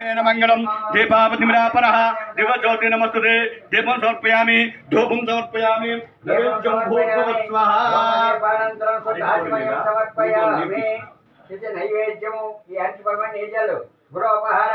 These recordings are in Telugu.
तेन मङ्गलं दीपावतिमिरापरः दिवज्योति नमस्तुते दीपं समर्पयामि धूपं समर्पयामि नैवेद्यं भूर्भुवस्वः అనంతరం శుద్ధాత్మయం సమర్పయామి ఇది నైవేద్యము ఈ అర్చపరమని నిజాలు గృహోపహార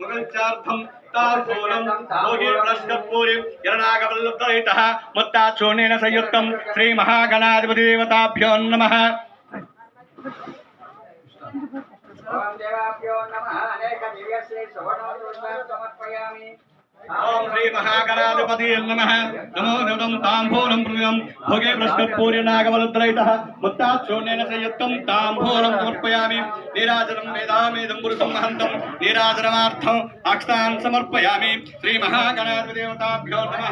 ముగల్చార్థం తార్పూలం లోహీర్ణకర్పూరి ఎరణాగవల్లబ్ధరైత మొత్తాచూర్ణేన సంయుక్తం శ్రీ మహాగణాధిపతి దేవతాభ్యో నమ ఓం దేవాభ్యో నమ అనేక దివ్యశ్రీ సువర్ణోదృష్టాం సమర్పయామి ఓం శ్రీ మహాగణాధిపతి సంయుక్తం తాంబూలం సమర్పయామి నీరాజనం వేదామేదం పురుషం మహంతం నీరాజనమార్థం అక్షతాన్ సమర్పయామి. శ్రీ మహాగణాధిదేవతాభ్యో నమ.